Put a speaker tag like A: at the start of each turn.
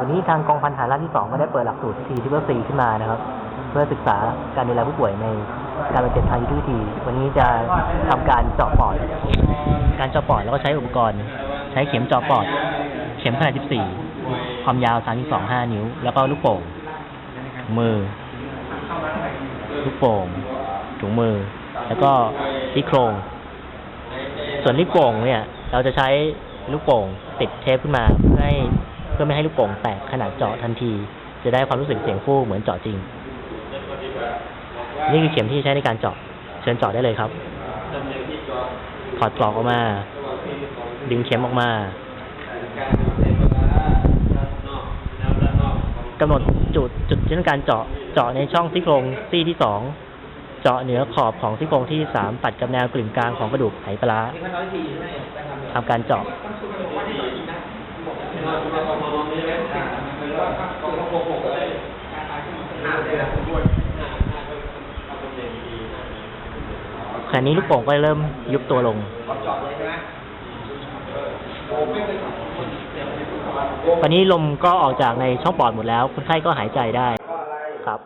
A: วันนี้ทางกองพันฐานราบที่สองก็ได้เปิดหลักสูตรทีที่เพื่อซีขึ้นมานะครับ เพื่อศึกษาการดูแลผู้ป่วยในการบาดเจ็บทางยุทธวิธี วันนี้จะทำการเจาะปอด การเจาะปอดแล้วก็ใช้อุปกรณ์ ใช้เข็มเจาะปอด เข็มขนาด 14 ความยาว 3.2 5 นิ้ว แล้วก็ลูกโป่งถุงมือ ลูกโป่ง ถุงมือ แล้วก็ที่โครง ส่วนลูกโป่งเนี่ย เราจะใช้ลูกโป่งติดเทปขึ้นมาเพื่อให้ พื่อไม่ให้ลูกโป่งแตกขนาดเจาะทันที จะได้ความรู้สึกเสียงฟู่เหมือนเจาะจริง นี่คือเข็มที่ใช้ในการเจาะ เชิญเจาะได้เลยครับ ถอดปลอกออกมา ดึงเข็มออกมากำหนดจุดจุดที่ต้องการเจาะเจาะในช่องซี่โครงซี่ที่สองเจาะเหนือขอบของซี่โครงที่สามตัดกับแนวกลึงกลางของกระดูกไหปลาร้าทำการเจาะ ขณะนี้ลูกโป่งก็เริ่มยุบตัวลง ตอนนี้ลมก็ออกจากในช่องปอดหมดแล้ว คนไข้ก็หายใจได้ครับ